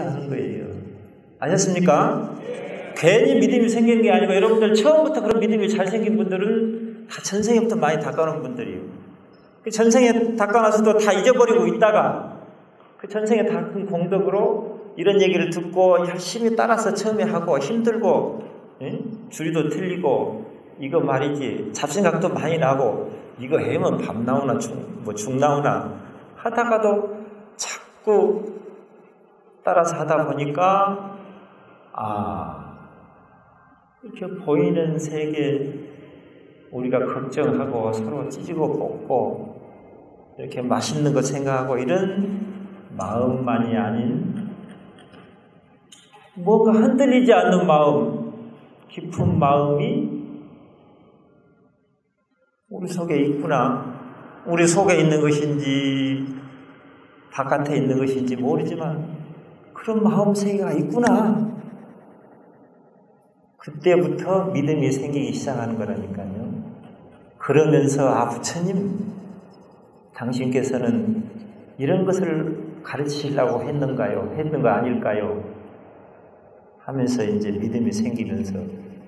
하는 거예요. 아셨습니까? 괜히 믿음이 생기는 게 아니고 여러분들 처음부터 그런 믿음이 잘 생긴 분들은 다 전생에부터 많이 닦아놓은 분들이에요. 그 전생에 닦아놔서도 다 잊어버리고 있다가 그 전생에 닦은 공덕으로 이런 얘기를 듣고 열심히 따라서 처음에 하고 힘들고 응? 줄이도 틀리고 이거 말이지 잡생각도 많이 나고 이거 해면 밥 나오나 죽, 뭐죽 나오나 하다가도 자꾸 따라서 하다 보니까 아 이렇게 보이는 세계 우리가 걱정하고 서로 찌지고 볶고 이렇게 맛있는 거 생각하고 이런 마음만이 아닌 뭔가 흔들리지 않는 마음, 깊은 마음이 우리 속에 있구나. 우리 속에 있는 것인지 바깥에 있는 것인지 모르지만 그런 마음 세계가 있구나. 그때부터 믿음이 생기기 시작하는 거라니까요. 그러면서 아 부처님 당신께서는 이런 것을 가르치려고 했는가요? 했는 거 아닐까요? 하면서 이제 믿음이 생기면서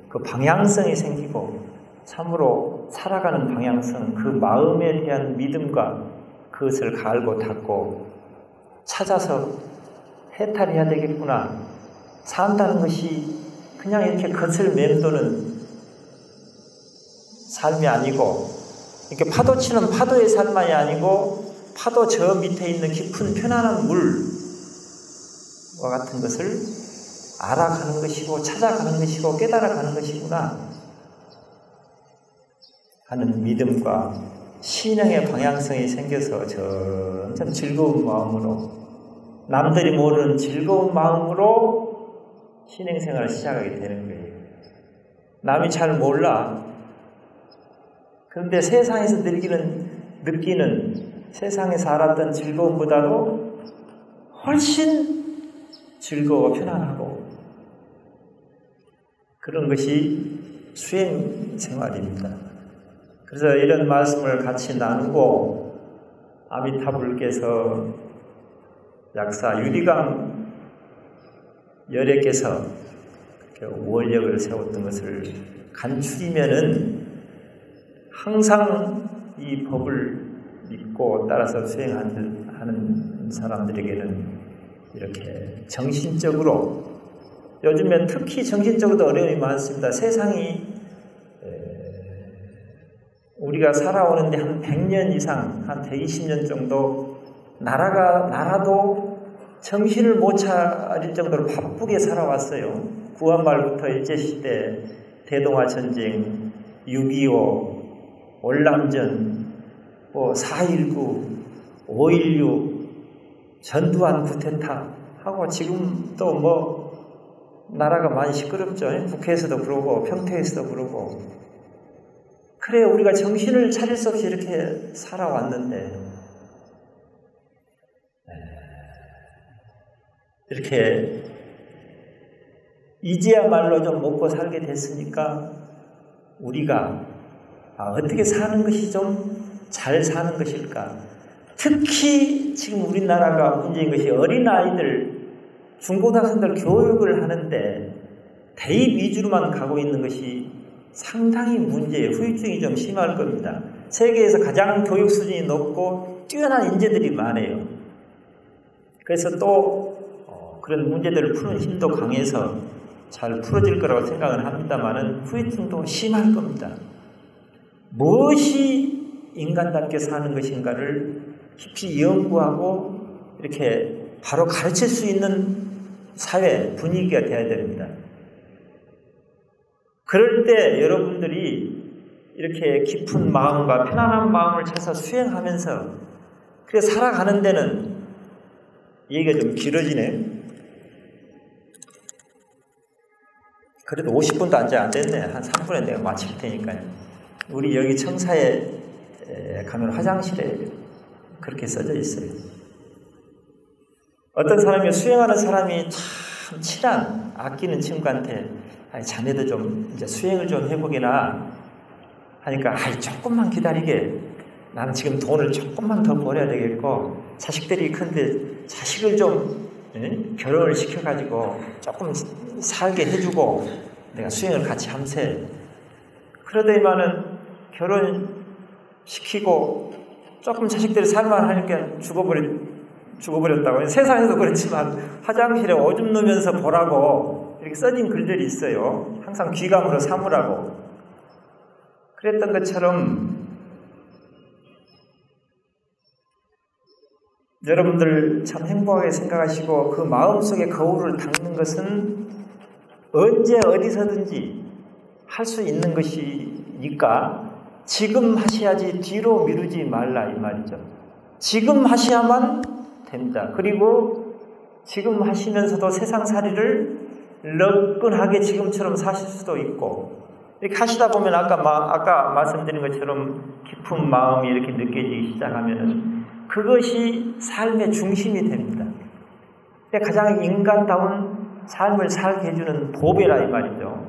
그 방향성이 생기고 참으로 살아가는 방향성, 그 마음에 대한 믿음과 그것을 갈고 닦고 찾아서 해탈해야 되겠구나. 산다는 것이 그냥 이렇게 겉을 맴도는 삶이 아니고 이렇게 파도 치는 파도의 삶만이 아니고 파도 저 밑에 있는 깊은 편안한 물과 같은 것을 알아가는 것이고 찾아가는 것이고 깨달아가는 것이구나 하는 믿음과 신앙의 방향성이 생겨서 점점 즐거운 마음으로 남들이 모르는 즐거운 마음으로 신행생활을 시작하게 되는 거예요. 남이 잘 몰라. 그런데 세상에서 느끼는, 느끼는 세상에 살았던 즐거움보다도 훨씬 즐거워 편안하고 그런 것이 수행 생활입니다. 그래서 이런 말씀을 같이 나누고 아미타불께서 약사 유리강 열애께서 원력을 세웠던 것을 간추리면은 항상 이 법을 믿고 따라서 수행하는 사람들에게는 이렇게 정신적으로 요즘엔 특히 정신적으로도 어려움이 많습니다. 세상이 우리가 살아오는데 한 100년 이상, 한 120년 정도 나라가 나라도 정신을 못 차릴 정도로 바쁘게 살아왔어요. 구한말부터 일제시대, 대동아 전쟁, 6.25, 월남전, 뭐 4.19, 5.16, 전두환 구테타 하고 지금도 뭐 나라가 많이 시끄럽죠. 국회에서도 그러고 평택에서도 그러고 그래 우리가 정신을 차릴 수 없이 이렇게 살아왔는데 이렇게 이제야말로 좀 먹고 살게 됐으니까 우리가 아, 어떻게 사는 것이 좀 잘 사는 것일까? 특히 지금 우리나라가 문제인 것이 어린아이들, 중고등학생들 교육을 하는데 대입 위주로만 가고 있는 것이 상당히 문제예요. 후유증이 좀 심할 겁니다. 세계에서 가장 교육 수준이 높고 뛰어난 인재들이 많아요. 그래서 또 어, 그런 문제들을 푸는 힘도 강해서 잘 풀어질 거라고 생각을 합니다만은 후유증도 심할 겁니다. 무엇이 인간답게 사는 것인가를 깊이 연구하고 이렇게 바로 가르칠 수 있는 사회 분위기가 되어야 됩니다. 그럴 때 여러분들이 이렇게 깊은 마음과 편안한 마음을 찾아 수행하면서 그래 살아가는 데는 얘기가 좀 길어지네. 그래도 50분도 앉아 안 됐네. 한 3분에 내가 마칠 테니까요. 우리 여기 청사에 가면 화장실에 그렇게 써져 있어요. 어떤 사람이 수행하는 사람이 참 친한 아끼는 친구한테 아니, 자네도 좀 이제 수행을 좀 해보기나 하니까 아이 조금만 기다리게 나는 지금 돈을 조금만 더 벌어야 되겠고 자식들이 큰데 자식을 좀 예? 결혼을 시켜가지고 조금 살게 해주고 내가 수행을 같이 함세. 그러더니만은 결혼 시키고 조금 자식들이 살만 하니까 죽어버리, 죽어버렸다고. 세상에도 그렇지만 화장실에 오줌 누면서 보라고 이렇게 써진 글들이 있어요. 항상 귀감으로 삼으라고. 그랬던 것처럼 여러분들 참 행복하게 생각하시고 그 마음속에 거울을 닦는 것은 언제 어디서든지 할 수 있는 것이니까 지금 하셔야지 뒤로 미루지 말라 이 말이죠. 지금 하셔야만 됩니다. 그리고 지금 하시면서도 세상살이를 너끈하게 지금처럼 사실 수도 있고 이렇게 하시다 보면 아까 마, 아까 말씀드린 것처럼 깊은 마음이 이렇게 느껴지기 시작하면은 그것이 삶의 중심이 됩니다. 가장 인간다운 삶을 살게 해주는 보배라 이 말이죠.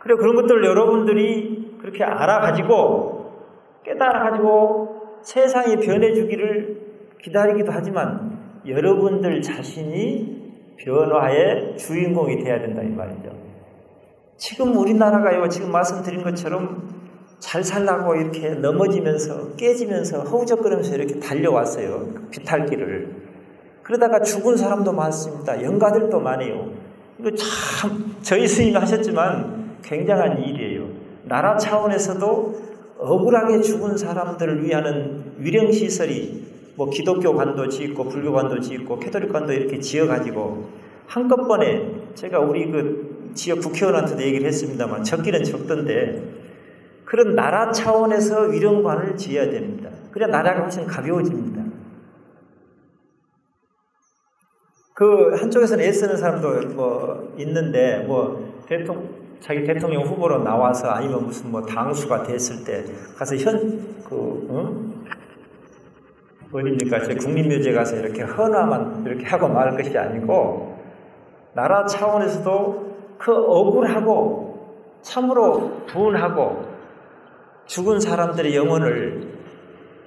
그리고 그런 것들을 여러분들이 그렇게 알아가지고 깨달아가지고 세상이 변해주기를 기다리기도 하지만 여러분들 자신이 변화의 주인공이 되어야 된다 이 말이죠. 지금 우리나라가요, 지금 말씀드린 것처럼 잘 살라고 이렇게 넘어지면서 깨지면서 허우적거리면서 이렇게 달려왔어요. 비탈길을. 그러다가 죽은 사람도 많습니다. 영가들도 많아요. 이거 참 저희 스님이 하셨지만 굉장한 일이에요. 나라 차원에서도 억울하게 죽은 사람들을 위하는 위령시설이 뭐 기독교 관도 짓고 불교 관도 짓고 캐톨릭 관도 이렇게 지어가지고 한꺼번에 제가 우리 그 지역 국회의원한테도 얘기를 했습니다만 적기는 적던데 그런 나라 차원에서 위령관을 지어야 됩니다. 그래야 나라가 훨씬 가벼워집니다. 그 한쪽에서는 애쓰는 사람도 뭐 있는데 뭐 대통령 자기 대통령 후보로 나와서 아니면 무슨 뭐 당수가 됐을 때 가서 현그 응? 어딥니까? 제 국립묘지에 가서 이렇게 헌화만 이렇게 하고 말 것이 아니고 나라 차원에서도 그 억울하고 참으로 분하고 죽은 사람들의 영혼을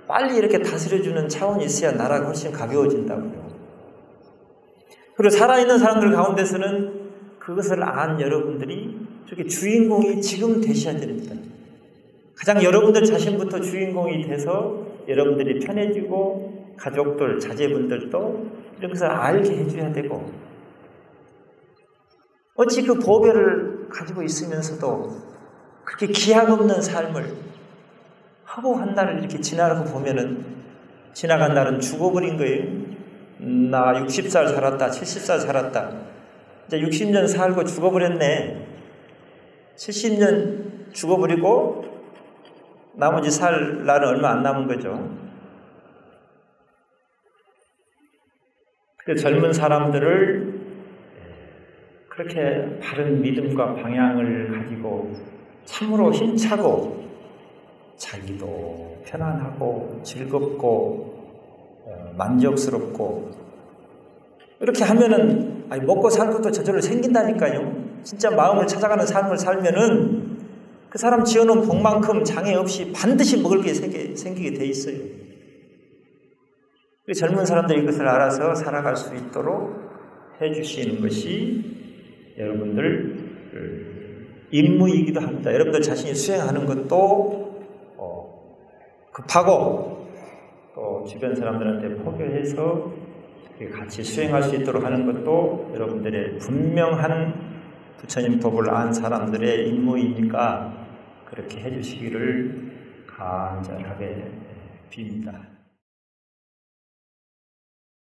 빨리 이렇게 다스려주는 차원이 있어야 나라가 훨씬 가벼워진다고요. 그리고 살아있는 사람들 가운데서는 그것을 안 여러분들이 저게 주인공이 지금 되셔야 됩니다. 가장 여러분들 자신부터 주인공이 돼서 여러분들이 편해지고 가족들, 자제분들도 이런 것을 알게 해줘야 되고 어찌 그 보배를 가지고 있으면서도 그렇게 기약 없는 삶을 하고 한 날을 이렇게 지나가고 보면은 지나간 날은 죽어버린 거예요. 나 60살 살았다, 70살 살았다. 이제 60년 살고 죽어버렸네. 70년 죽어버리고 나머지 살 날은 얼마 안 남은 거죠. 그 젊은 사람들을 그렇게 바른 믿음과 방향을 가지고 참으로 힘차고 자기도 편안하고 즐겁고 어, 만족스럽고 이렇게 하면은 먹고 살 것도 저절로 생긴다니까요. 진짜 마음을 찾아가는 삶을 살면은 그 사람 지어놓은 복만큼 장애 없이 반드시 먹을 게 생기, 생기게 돼 있어요. 젊은 사람들이 이것을 알아서 살아갈 수 있도록 해주시는 것이 여러분들 임무이기도 합니다. 여러분들 자신이 수행하는 것도 급하고 또 주변 사람들한테 포교해서 같이 수행할 수 있도록 하는 것도 여러분들의 분명한 부처님 법을 안 사람들의 임무이니까 그렇게 해주시기를 간절하게 빕니다.